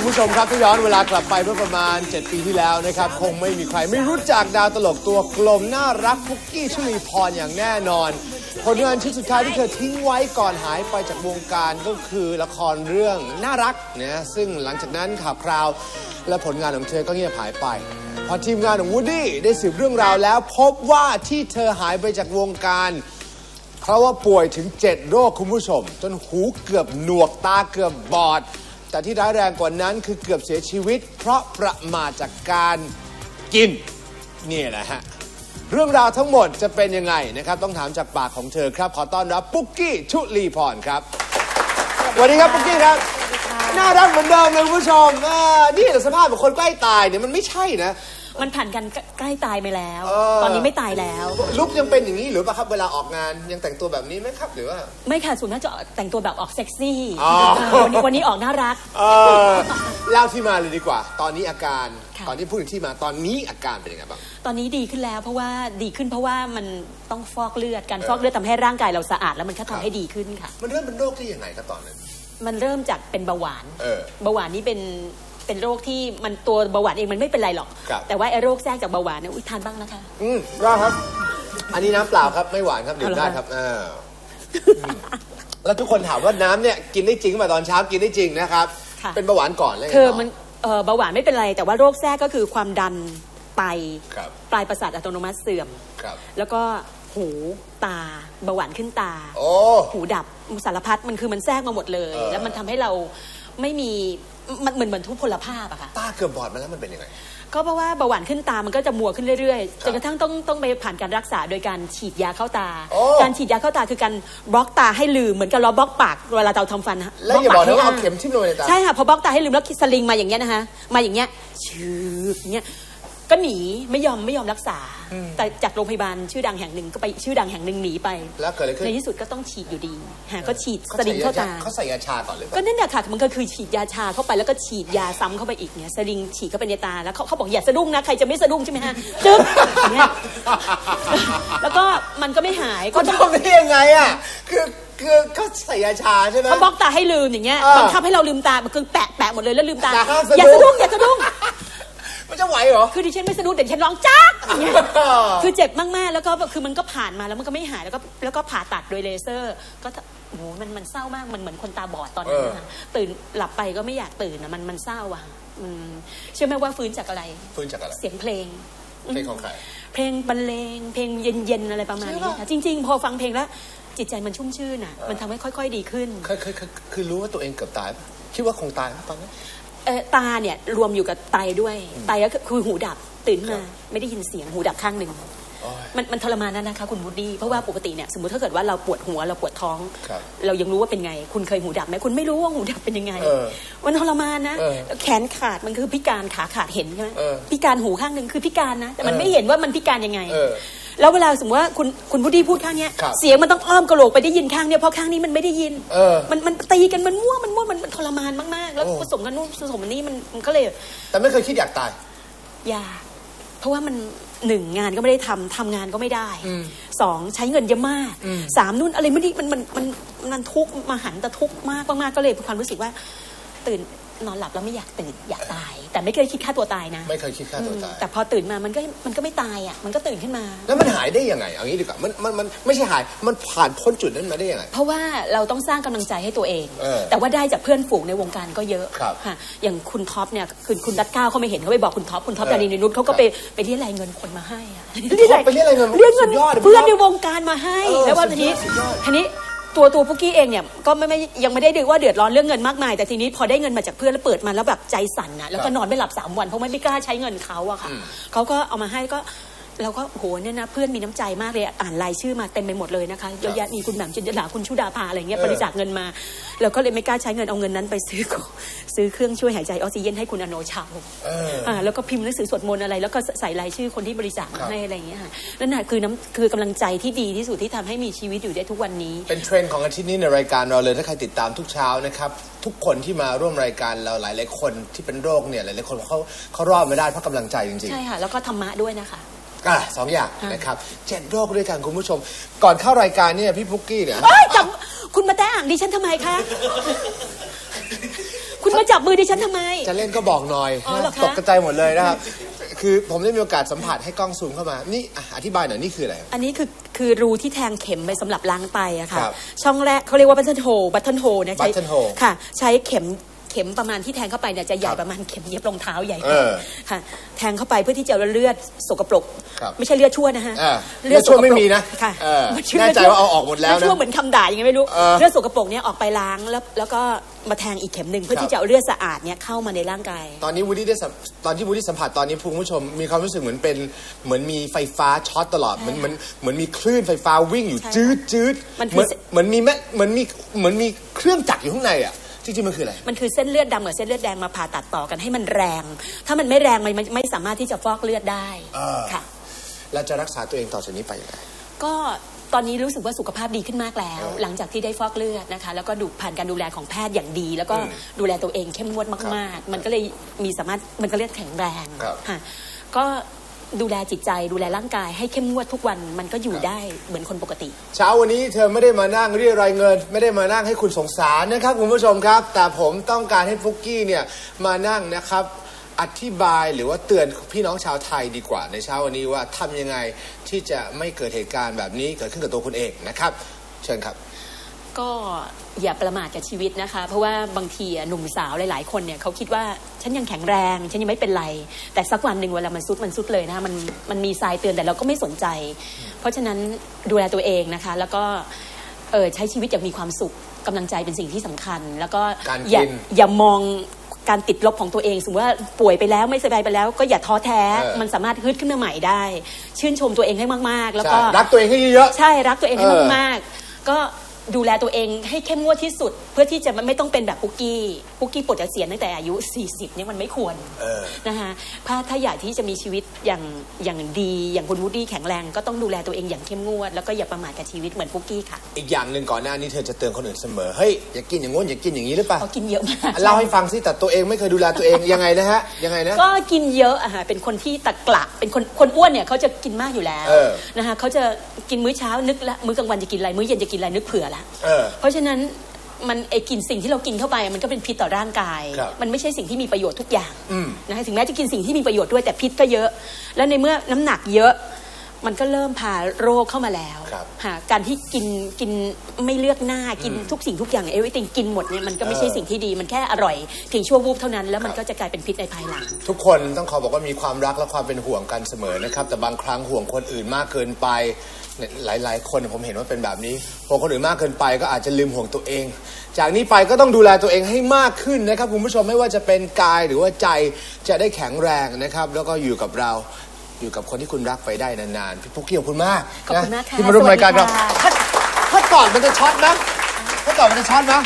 คุณผู้ชมครับถ้าย้อนเวลากลับไปเมื่อประมาณ 7 ปีที่แล้วนะครับ คงไม่มีใครไม่รู้จักดาวตลกตัวกลมน่ารักพุกกี้ชลีพรอย่างแน่นอน ผลงานชิ้นสุดท้ายที่เธอทิ้งไว้ก่อนหายไปจากวงการก็คือละครเรื่องน่ารักนะซึ่งหลังจากนั้นข่าวคราว และผลงานของเธอก็เงียบหายไป พอทีมงานของวูดดี้ได้สืบเรื่องราวแล้ว พบว่าที่เธอหายไปจากวงการเพราะว่าป่วยถึง 7 โรคคุณผู้ชม จนหูเกือบหนวกตาเกือบบอด แต่ที่ร้ายแรงกว่านั้นคือเกือบเสียชีวิต เพราะประมาทจากการกินนี่แหละฮะเรื่องราวทั้งหมดจะเป็นยังไงนะครับ ต้องถามจากปากของเธอครับ ขอต้อนรับปุ๊กกี้ชุลีพรครับสวัสดีครับปุ๊กกี้ครับ น่ารักเหมือนเดิมเลยคุณผู้ชมอ่านี่แหละสภาพของคนใกล้ตายเนี่ยมันไม่ใช่นะ มันผ่านกันใกล้ตายไปแล้ว เออ ตอนนี้ไม่ตายแล้ว ลุกยังเป็นอย่างนี้หรือเปล่าครับเวลาออกงานยังแต่งตัวแบบนี้ไหมครับหรือว่า ไม่ค่ะส่วนมากจะแต่งตัวแบบออกเซ็กซี่อ๋อ วันนี้วันนี้ออกน่ารัก เออเล่าที่มาเลยดีกว่า ตอนนี้อาการ ค่ะ ตอนที่พูดถึงที่มาตอนนี้อาการเป็นยังไงบ้าง ตอนนี้ดีขึ้นแล้วเพราะว่าดีขึ้นเพราะว่ามันต้องฟอกเลือดการฟอกเลือดทำให้ร่างกายเราสะอาดแล้วมันก็ทำให้ดีขึ้นค่ะ มันเริ่มเป็นโรคที่ยังไงครับตอนนั้น มันเริ่มจากเป็นเบาหวานเออเบาหวานนี่เป็นเป็นโรคที่มันตัวเบาหวานเองมันไม่เป็นไรหรอก ครับ แต่ว่าไอ้โรคแทรกจากเบาหวานเนี่ยอุ๊ยทานบ้างนะคะ อืมได้ครับ อันนี้น้ำเปล่าครับไม่หวานครับดื่มเอาเหรอได้ครับเอออืมแล้วทุกคนถามว่าน้ำเนี่ยกินได้จริงไหมตอนเช้ากินได้จริงนะครับ ค่ะ เป็นเบาหวานก่อนเลยคือมันเอ่อเบาหวานไม่เป็นไร แต่ว่าโรคแทรกก็คือความดันไตครับ ปลายประสาทอัตโนมัติเสื่อม ครับ แล้วก็หูตา เบาหวานขึ้นตา โอ้ หูดับสารพัดมันคือมันแทรกมาหมดเลย เออ แล้วมันทำให้เราไม่มีมันเหมือนเหมือนทุพพลภาพอะค่ะ ตาเกือบบอดมาแล้วมันเป็นยังไง ก็เพราะว่าเบาหวานขึ้นตามันก็จะมัวขึ้นเรื่อยคๆรับจนกระทั่งต้องต้องไปผ่านการรักษาโดยการฉีดยาเข้าตา โอ้การฉีดยาเข้าตาคือการบล็อกตาให้ลืมเหมือนกับเราบล็อกปากเวลาเราทำฟันนะแล้วอย่าบอกนะว่าเอาให้เข็มทิ่มลงไปในตา ใช่ค่ะพอบล็อกตาให้ลืมแล้วสลิงมาอย่างเงี้ยนะคะมาอย่างเงี้ยชืบอย่างเงี้ย ก็หนีไม่ยอมไม่ยอมรักษา แต่จากโรงพยาบาลชื่อดังแห่งหนึ่งก็ไปชื่อดังแห่งหนึ่งหนีไป แล้วเกิดอะไรขึ้นในที่สุดก็ต้องฉีดอยู่ดีฮะก็ฉีดเขาสใส่ลิงเข้ายาตาเขาใส่ยาชาก่อนหรือเปก็ล่านั่นแหละค่ะมันก็คือฉีดยาชาเข้าไปแล้วก็ฉีดยาซ้ำเข้าไปอีกเนี่ยสลิงฉีดเข้าไปในตาแล้วเขาเขาบอกอย่าสะดุ้งนะใครจะไม่สะดุ้งใช่ไหมฮะจึ๊บอย่างเงี้ยแล้วก็มันก็ไม่หายก็ก็ต้องทำได้ยังไงอะคือคือเขาใส่ยาชาใช่ไหมเขาบล็อกตาให้ลืมอย่างเงี้ยเออบังคับให้เราลืมตามันคือแปะแปะหมดเลยแล้วลืมตาแต่ห้ามสะอย่าดุ้สะงดุ้งอย่าสะดุ้งมัน จะไหวเหรอ คือดิฉันไม่สะดุ้งแต่ดิฉันร้องจ้าอย่างเงี้ยคือเจ็บมากๆ แล้วก็คือมันก็ผ่านมาแล้วมันก็ไม่หายแล้วก็แล้วก็ผ่าตัดโดยเลเซอร์ ก็โอ้โหมันมันเศร้ามากมันเหมือนคนตาบอดตอนนั้นนะคะตื่นหลับไปก็ไม่อยากตื่นนะมันมันเศร้าอะอืมเชื่อไหมว่าฟื้นจากอะไร ฟื้นจากอะไร เสียงเพลงเพลงของใครเพลงบรรเลงเพลงเย็นๆอะไรประมาณนี้ค่ะจริง ๆ พอฟังเพลงแล้วจิตใจมันชุ่มชื่นอะ มันทำให้ค่อย ๆ ดีขึ้นเคยเคยเคยคือรู้ว่าตัวเองเกือบตายปะคิดว่าคงตายปะตอนนั้นเอ่อ ตาเนี่ยรวมอยู่กับไตด้วย ไตก็คือหูดับตื่นครัมาบไม่ได้ยินเสียงหูดับข้างหนึ่งโอ้ย มันมันทรมานนะนะคะคุณวูดดี้เพราะว่าปกติเนี่ยสมมติถ้าเกิดว่าเราปวดหัวเราปวดท้อง ครับเรายังรู้ว่าเป็นไง คุณเคยหูดับไหมคุณไม่รู้ว่าหูดับเป็นยังไง เออมันทรมานนะ เออแขนขาดมันคือพิการขาขาดเห็นใช่ไหมเออพิการหูข้างหนึ่งคือพิการนะ แต่มันเออไม่เห็นว่ามันพิการยังไง เออแล้วเวลาสมมติว่าคุณคุณวูดดี้พูดข้างเนี้ยครับเสียงมันต้องอ้อมกระโหลกไปได้ยินข้างเนี้ยเพราะข้างนี้มันไม่ได้ยินเออมันมันตีกันมันมั่วมันมั่วมันมันทรมานมากๆ แล้วโอ้ ผสมกันนู่นผสมกันนี่มันมันก็เลย แต่ไม่เคยคิดอยากตายยากเพราะว่ามัน หนึ่งงานก็ไม่ได้ทำทำงานก็ไม่ได้อืมสองใช้เงินเยอะมากอืมสามนู่นอะไรไม่ได้มันมันมันมันทุกข์มาหันแต่ทุกข์มากมากๆก็เลยมีความรู้สึกว่า ตื่น นอนหลับแล้วไม่อยากตื่นอยากตาย แต่ไม่เคยคิดฆ่าตัวตายนะ ไม่เคยคิดฆ่าตัวอืมตาย แต่พอตื่นมามันก็มันก็ไม่ตายอะมันก็ตื่นขึ้นมา แล้วมันหายได้ยังไงเอางี้ดีกว่ามันมันมันไม่ใช่หายมันผ่านพ้นจุดนั้นมาได้ยังไง เพราะว่าเราต้องสร้างกำลังใจให้ตัวเองเออแต่ว่าได้จากเพื่อนฝูงในวงการก็เยอะครับค่ะอย่างคุณท็อปเนี่ยคือคุณดัดก้าวเขาไม่เห็นเขาไปบอกคุณท็อปคุณท็อปเออดารินีนุชเขาก็ครับไปไปเรียกรายเงินคนมาให้อะไปเรียกรายเงินเรียกเงินสุดยอดเลยเพื่อนในวงการมาให้เออแล้วว่าสุทีดยอดนี้สุดยอดทีนี้ ตัวตัวพุกกี้เองเนี่ยก็ไม่ไม่ยังไม่ได้ดืว่าเดือดร้อนเรื่องเงินมากมาย แต่ทีนี้พอได้เงินมาจากเพื่อนแล้วเปิดมาแล้วแบบใจสั่นนะแล้วก็นอนไม่หลับสามวันเพราะไม่กล้าใช้เงินเขาอะค่ะเขาก็เอามาให้ก็ เราก็โหเนี่ยนะเพื่อนมีน้ำใจมากเลยอ่านรายชื่อมาเต็มไปหมดเลยนะคะเยอะแยะมีคุณแหม่มจินตลาคุณชุดาภาอะไรเงี้ยเออบริจาคเงินมาเราก็เลยไม่กล้าใช้เงินเอาเงินนั้นไปซื้อของซื้อเครื่องช่วยหายใจออกซิเจนให้คุณอโนชาวเอออ่าแล้วก็พิมพ์หนังสือสวดมนต์อะไร แล้วก็ใส่รายชื่อคนที่บริจาคครัมาบให้อะไรอย่างเงี้ยค่ะนั่นแหะคือน้ำคือกำลังใจที่ดีที่สุดที่ทำให้มีชีวิตอยู่ได้ทุกวันนี้ เป็นเทรนด์ของอาทิตย์นี้ในรายการเราเลยถ้าใครติดตามทุกเช้านะครับทุกคนที่มาร่วมรายการเราหลายๆคนที่เป็นโรคเนี่ยหลายๆคนเขาเขารอดมาได้เพราะกำลังใจจริงใช่ค่ะแล้วก็ธรรมะด้วยนะคะๆ อะสองอย่างนะครับเจ็ดโรคด้วยกันคุณผู้ชม ก่อนเข้ารายการเนี่ยพี่พุกกี้เนี่ยเอ้ยจับคุณมาแต้อ่างดิฉันทำไมคะคุณคุณมาจับมือดิฉันทำไม จะเล่นก็บอกหน่อยอ๋อเหรอคะ ตกกระจายหมดเลยนะครับคือผมได้มีโอกาสสัมผัสให้กล้องซูมเข้ามานี่อะอธิบายหน่อยนี่คืออะไร อันนี้คือคือรูที่แทงเข็มไปสำหรับล้างไตอะค่ะ ครับช่องแรกเขาเรียกว่าบัตเทิลโฮบัตเทิลโฮเนี่ยใช้ button hole ค่ะ ใช้เข็ม เข็มประมาณที่แทงเข้าไปเนี่ยจะใหญ่ครับประมาณเข็มเย็บรองเท้าใหญ่เออค่ะแทงเข้าไปเพื่อที่จะเอาเลือดสกปรกครับไม่ใช่เลือดชั่วนะฮะอ่าเลือดชั่วไม่มีนะค่ะเออมันชื่แน่ใจว่าเอาออกหมดแล้วนะเลือดชั่วเหมือนคำด่ายังไงไม่รู้เออเลือดสกปรกเนี่ยออกไปล้างแล้วแล้วก็มาแทงอีกเข็มหนึ่งเพื่อครับที่จะเอาเลือดสะอาดเนี่ยเข้ามาในร่างกาย ตอนนี้วูดดี้ได้สัมตอนที่วูดดี้สัมผัสตอนนี้คุณผู้ชมมีความรู้สึกเหมือนเป็นเหมือนมีไฟฟ้าช็อตตลอดเหมือนเหมือนเหมือนมีคลื่นไฟฟ้าวิ่งอยู่ใช่จืดจืดมันคือเหมือนเหมือนมีแม่เหมือนมีเหมือนมีเครื่องจักรอยู่ข้างในอะ จริงๆมันคืออะไร มันคือเส้นเลือดดำกับเส้นเลือดแดงมาผ่าตัดต่อกันให้มันแรง ถ้ามันไม่แรงมันมันไม่สามารถที่จะฟอกเลือดได้เออค่ะ เราจะรักษาตัวเองต่อจากนี้ไปยังไง ก็ตอนนี้รู้สึกว่าสุขภาพดีขึ้นมากแล้วเออหลังจากที่ได้ฟอกเลือดนะคะ แล้วก็ดูผ่านการดูแลของแพทย์อย่างดี แล้วก็อืมดูแลตัวเองเข้มงวดมาก ๆ มันก็เลยมีสามารถมันก็เรียกแข็งแรงครับ ค่ะก็ ดูแลจิตใจดูแลร่างกายให้เข้มงวดทุกวันมันก็อยู่ได้เหมือนคนปกติ เช้าวันนี้เธอไม่ได้มานั่งเรียรายเงิน ไม่ได้มานั่งให้คุณสงสารนะครับคุณผู้ชมครับ แต่ผมต้องการให้ฟุกกี้เนี่ยมานั่งนะครับอธิบายหรือว่าเตือนพี่น้องชาวไทยดีกว่า ในเช้าวันนี้ว่าทำยังไงที่จะไม่เกิดเหตุการณ์แบบนี้เกิดขึ้นกับตัวคุณเองนะครับ เชิญครับ ก็อย่าประมาทกับชีวิตนะคะ เพราะว่าบางทีอะหนุ่มสาวหลาย ๆ คนเนี่ยเขาคิดว่าฉันยังแข็งแรง ฉันยังไม่เป็นไร แต่สักวันหนึ่งเวลามันซุดมันซุดเลยนะคะมันมันมีทรายเตือนแต่เราก็ไม่สนใจ เพราะฉะนั้นดูแลตัวเองนะคะ แล้วก็เออใช้ชีวิตอย่างมีความสุขกำลังใจเป็นสิ่งที่สำคัญ แล้วก็การกินอย่าอย่ามองการติดลบของตัวเอง สมมติว่าป่วยไปแล้วไม่สบายไปแล้ว ก็อย่าท้อแท้เออมันสามารถฮึดขึ้นมาใหม่ได้ ชื่นชมตัวเองให้มากๆ แล้วใช่ก็รักตัวเองให้เยอะใช่รักตัวเองให้เออมากๆ ก็ ดูแลตัวเองให้เข้มงวดที่สุด เพื่อที่จะไม่ต้องเป็นแบบปุกกี้ปุกกี้ปลดเกษียณตั้งแต่อายุ 40เนี่ยมันไม่ควรเออนะคะถ้าถ้าอยากที่จะมีชีวิตอย่างอย่างดี อย่างคุณวูดดี้แข็งแรงก็ต้องดูแลตัวเองอย่างเข้มงวด แล้วก็อย่าประมาทกับชีวิตเหมือนปุกกี้ค่ะ อีกอย่างหนึ่งก่อนหน้านี้เธอจะเตือนคนอื่นเสมอเฮ้ยอย่ากินอย่างงู้นอย่ากินอย่างนี้หรือเปล่าเขากินเยอะมากเล่าให้ฟังสิแต่ตัวเองไม่เคยดูแลตัวเองยังไงนะฮะยังไงนะก็กินเยอะอะค่ะเป็นคนที่ตะกละเป็นคนคนอ้วนเนี่ยเขาจะกินมากอยู่แล้วเออนะคะเขาจะกินมื้อเช้านึกละมื้อกลางวันจะกินอะไรมื้อเย็นจะกินอะไรนึกเผื่อละเออเพราะฉะนั้นมันไอ้กินสิ่งที่เรากินเข้าไป มันก็เป็นพิษต่อร่างกายครับมันไม่ใช่สิ่งที่มีประโยชน์ทุกอย่างอืมนะคะถึงแม้จะกินสิ่งที่มีประโยชน์ด้วยแต่พิษก็เยอะ แล้วในเมื่อน้ำหนักเยอะมันก็เริ่มพาโรคเข้ามาแล้วครับค่ะการที่กินกินไม่เลือกหน้ากินทุกสิ่งทุกอย่างเอวิติงกินหมดเนี่ยมันก็ไม่ใช่เออสิ่งที่ดี มันแค่อร่อยเพียงชั่ววูบเท่านั้น แล้วมันก็จะกลายเป็นพิษในภายหลัง ทุกคนต้องขอบอกว่ามีความรักและความเป็นห่วงกันเสมอนะครับ แต่บางครั้งห่วงคนอื่นมากเกินไป เนี่ยหลายๆคนผมเห็นว่าเป็นแบบนี้ห่วงคนอื่นมากเกินไปก็อาจจะลืมห่วงตัวเอง จากนี้ไปก็ต้องดูแลตัวเองให้มากขึ้นนะครับคุณผู้ชมไม่ว่าจะเป็นกายหรือว่าใจจะได้แข็งแรงนะครับ แล้วก็อยู่กับเราอยู่กับคนที่คุณรักไปได้นานๆพี่ปุ๊กกี้ขอบคุณมากขอบคุณมากค่ะที่มาร่วมรายการเราสวัสดีค่ะถ้าถ้าก่อนมันจะช็อตนะถ้าก่อนมันจะช็อตนะ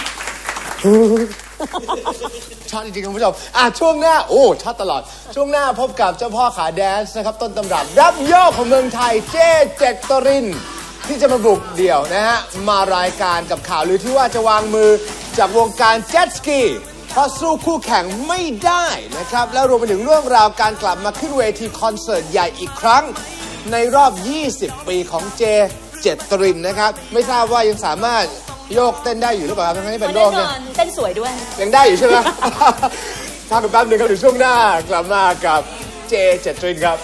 ช็อตจริงๆคุณผู้ชมอะช่วงหน้าโอ้ช็อตตลอด ช่วงหน้าพบกับเจ้าพ่อขาแดนซ์นะครับ ต้นตำรับรับโยกของเมืองไทยเจ๊เจตตริน ที่จะมาบุกเดี่ยวนะฮะ มารายการกับข่าวลือที่ว่าจะวางมือจากวงการเจ็ตสกีเพราะสู้คู่แข่งไม่ได้นะครับ แล้วรวมไปถึงเรื่องราวการกลับมาขึ้นเวทีคอนเสิร์ตใหญ่อีกครั้ง ในรอบ 20 ปีของเจเจตตรินนะครับ ไม่ทราบว่ายังสามารถ โยกเต้นได้อยู่หรือเปล่าครับทั้งที่เป็นโรแน่คนเนี่ยอนเต้นสวยด้วย ยังได้อยู่ใช่ไหม พักกันแป๊บหนึงครับเดี๋ยวช่วงหน้ากลับมากับเจเจตรินครับ